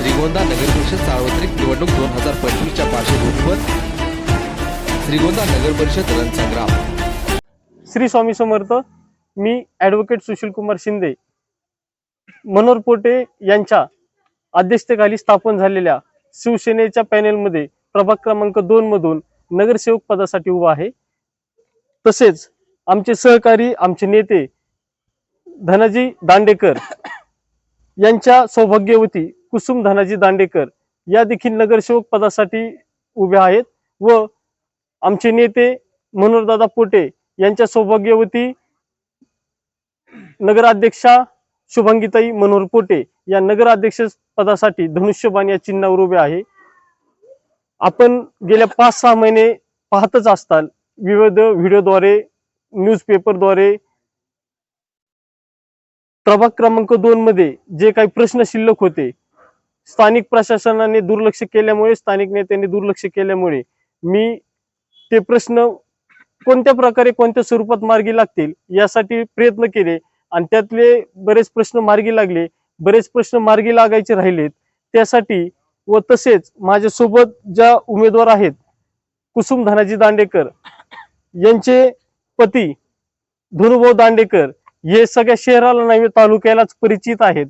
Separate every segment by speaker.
Speaker 1: श्रीगोंदा नगरपरिषद सार्वत्रिक निवडणूक दोन हजार पंचवीसच्या पार्श्वभूमीवर श्रीगोंदा नगरपरिषद रणसंग्राम
Speaker 2: श्री स्वामी समर्थ मी ॲडव्होकेट सुशील कुमार शिंदे मनोहर पोटे यांच्या अध्यक्षतेखाली स्थापन झालेल्या शिवसेनेच्या पॅनेलमध्ये प्रभाग क्रमांक दोन मधून नगरसेवक पदासाठी उभा आहे. तसेच आमचे सहकारी आमचे नेते धनाजी दांडेकर यांच्या सौभाग्यवती कुसुम धनाजी दांडेकर या देखील नगरसेवक पदासाठी उभ्या आहेत व आमचे नेते मनोहरदादा पोटे यांच्या सौभाग्यवती नगराध्यक्षा शुभांगीताई मनोहर पोटे या नगराध्यक्ष पदासाठी धनुष्यबाण या चिन्हावर उभे आहे. आपण गेल्या पाच सहा महिने पाहतच असताल विविध व्हिडिओद्वारे न्यूजपेपरद्वारे प्रभाग क्रमांक दोन मध्ये जे काही प्रश्न शिल्लक होते स्थानिक प्रशासनाने दुर्लक्ष केल्यामुळे स्थानिक नेत्यांनी दुर्लक्ष केल्यामुळे मी ते प्रश्न कोणत्या प्रकारे कोणत्या स्वरूपात मार्गी लागतील यासाठी प्रयत्न केले आणि त्यातले बरेच प्रश्न मार्गी लागले. बरेच प्रश्न मार्गी लागायचे राहिलेत. त्यासाठी व तसेच माझ्यासोबत ज्या उमेदवार आहेत कुसुम धनाजी दांडेकर यांचे पती धनुभाऊ दांडेकर हे सगळ्या शहराला नव्हे तालुक्यालाच परिचित आहेत.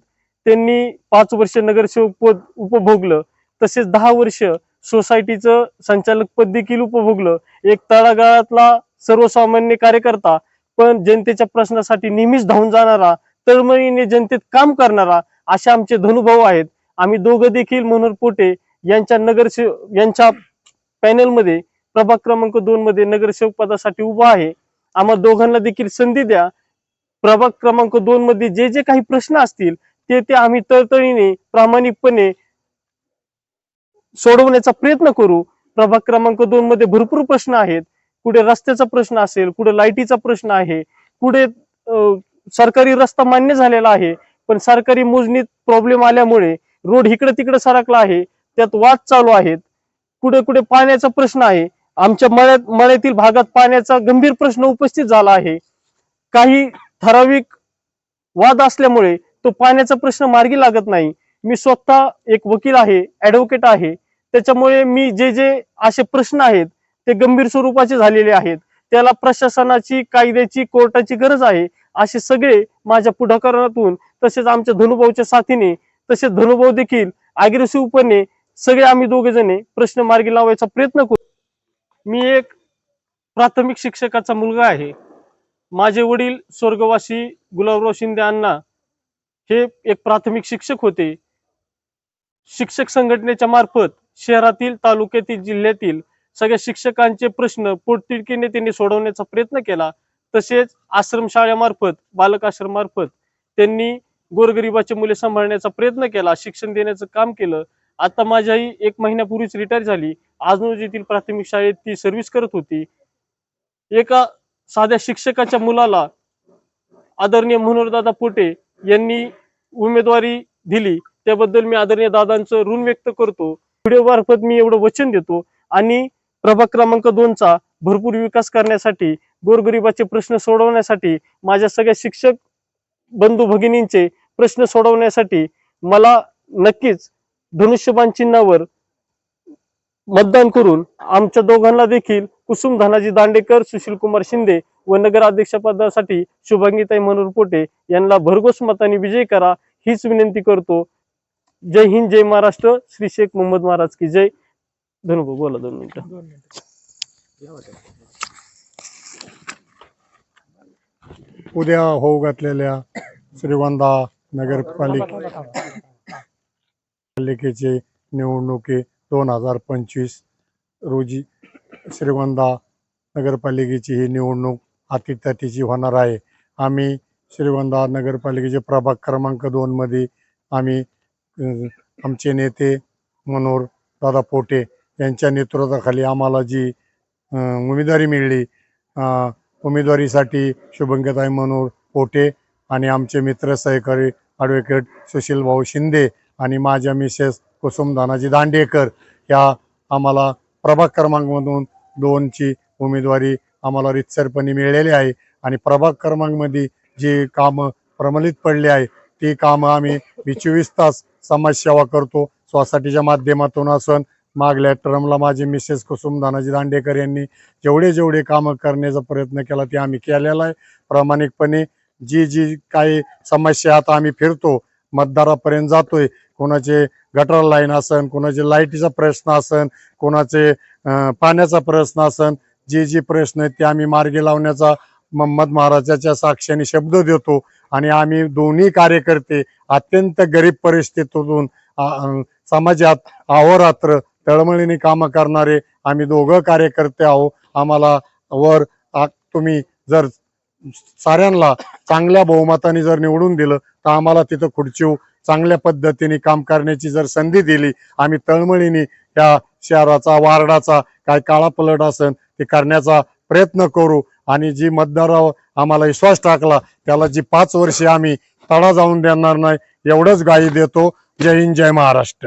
Speaker 2: त्यांनी पाच वर्ष नगरसेवक पद उपभोगलं. तसेच दहा वर्ष सोसायटीचं संचालक पद देखील उपभोगलं. एक तळागाळातला सर्वसामान्य कार्यकर्ता पण जनतेच्या प्रश्नासाठी नेहमीच धावून जाणारा तळमळीने जनतेत काम करणारा असे आमचे धनुभाऊ आहेत. आम्ही दोघं देखील मनोहर पोटे यांच्या नगरसेव यांच्या पॅनलमध्ये प्रभाग क्रमांक दोन मध्ये नगरसेवक पदासाठी उभा आहे. आम्हा दोघांना देखील संधी द्या. प्रभाग क्रमांक दोन मध्ये जे जे काही प्रश्न असतील ते ते आम्ही तळतळीने प्रामाणिकपणे सोडवण्याचा प्रयत्न करू. प्रभाग क्रमांक दोन मध्ये भरपूर प्रश्न आहेत. कुठे रस्त्याचा प्रश्न असेल कुठे लाईटीचा प्रश्न आहे कुठे सरकारी रस्ता मान्य झालेला आहे पण सरकारी मोजणीत प्रॉब्लेम आल्यामुळे रोड इकडे तिकडे सरकला आहे त्यात वाद चालू आहेत. कुठे कुठे पाण्याचा प्रश्न आहे आमच्या मळ्यात मळ्यातील भागात पाण्याचा गंभीर प्रश्न उपस्थित झाला आहे. काही ठराविक वाद असल्यामुळे तो पाण्याचा प्रश्न मार्गी लागत नाही. मी स्वतः एक वकील आहे ऍडव्होकेट आहे. त्याच्यामुळे मी जे जे असे प्रश्न आहेत ते गंभीर स्वरूपाचे झालेले आहेत. त्याला प्रशासनाची कायद्याची कोर्टाची गरज आहे. असे सगळे माझ्या पुढाकारातून तसेच आमच्या धनुभाऊच्या साथीने तसेच धनुभाऊ देखील अग्रेसिव्हपणे सगळे आम्ही दोघे जण प्रश्न मार्गी लावायचा प्रयत्न करू. मी एक प्राथमिक शिक्षकाचा मुलगा आहे. माझे वडील स्वर्गवासी गुलाबराव शिंदे अण्णा हे एक प्राथमिक शिक्षक होते. शिक्षक संघटनेच्या मार्फत शहरातील तालुक्यातील जिल्ह्यातील सगळ्या शिक्षकांचे प्रश्न पोटतिडकीने त्यांनी सोडवण्याचा प्रयत्न केला. तसेच आश्रमशाळेमार्फत बालक आश्रमार्फत त्यांनी गोरगरिबाची मुले सांभाळण्याचा प्रयत्न केला शिक्षण देण्याचं काम केलं. आता माझ्याही एक महिन्यापूर्वीच रिटायर झाली. आजनोज येथील प्राथमिक शाळेत ती सर्व्हिस करत होती. एका साध्या शिक्षकाच्या मुलाला आदरणीय मनोहरदादा पोटे यांनी उमेदवारी दिली. त्याबद्दल मी आदरणीय दादांचं ऋण व्यक्त करतो. व्हिडिओ मार्फत मी एवढं वचन देतो. आणि प्रभाग क्रमांक दोनचा भरपूर विकास करण्यासाठी गोरगरिबाचे प्रश्न सोडवण्यासाठी माझ्या सगळ्या शिक्षक बंधू भगिनींचे प्रश्न सोडवण्यासाठी मला नक्कीच धनुष्यबाण चिन्हावर मतदान करून आमच्या दोघांना देखील कुसुम धनाजी दांडेकर सुशील कुमार शिंदे व नगराध्यक्षपदासाठी शुभांगीताई मनोहर पोटे यांना भरघोस मताने विजय करा हीच विनंती करतो. जय हिंद जय महाराष्ट्र. श्री शेख मोहम्मद महाराज की जय. धनुभाऊ बोला दोन मिनिटं.
Speaker 3: उद्या होऊ घातलेल्या श्रीगोंदा नगरपालिका पालिकेचे निवडणुकी दोन हजार पंचवीस रोजी श्रीगोंदा नगरपालिकेची ही निवडणूक अतितटीची होणार आहे. आम्ही श्रीगोंदा नगरपालिकेचे प्रभाग क्रमांक दोनमध्ये आम्ही आमचे नेते मनोहर दादा पोटे यांच्या नेतृत्वाखाली आम्हाला जी उमेदवारी मिळली उमेदवारीसाठी शुभंकताई मनोहर पोटे आणि आमचे मित्र सहकारी ॲडव्होकेट सुशील भाऊ शिंदे आणि माझ्या मिसेस कुसुम दानाजी दांडेकर या आम्हाला प्रभाग क्रमांकमधून दोनची उमेदवारी आम्हाला रितसरपणे मिळालेली आहे. आणि प्रभाग क्रमांकमध्ये जी कामं प्रमलित पडली आहे ती कामं आम्ही मी चोवीस तास समाजसेवा करतो. सोसायटीच्या माध्यमातून असून मागल्या टर्मला माझे मिसेस कुसुम दानाजी दांडेकर यांनी जेवढे जेवढे कामं करण्याचा प्रयत्न केला ते आम्ही केलेला आहे. प्रामाणिकपणे जी जी काही समस्या आता आम्ही फिरतो मतदारापर्यंत जातोय कोणाचे गटर लाईन असन कोणाचे लाईटीचा प्रश्न असन कोणाचे पाण्याचा प्रश्न असन जे जे प्रश्न आहेत ते आम्ही मार्गी लावण्याचा मोहम्मद महाराजाच्या साक्षीने शब्द देतो आणि आम्ही दोन्ही कार्यकर्ते अत्यंत गरीब परिस्थितीतून समाजात अहोरात्र तळमळीने कामं करणारे आम्ही दोघं कार्यकर्ते आहो. आम्हाला वर तुम्ही जर साऱ्यांना चांगल्या बहुमताने जर निवडून दिलं तर आम्हाला तिथं खुर्ची चांगल्या पद्धतीने काम करण्याची जर संधी दिली आम्ही तळमळीने या शहराचा वार्डाचा काय काळापलट असेल ते करण्याचा प्रयत्न करू. आणि जी मतदारावर आम्हाला विश्वास टाकला त्याला जी पाच वर्षे आम्ही तडा जाऊन देणार नाही एवढंच गाई देतो. जय हिंद जय महाराष्ट्र.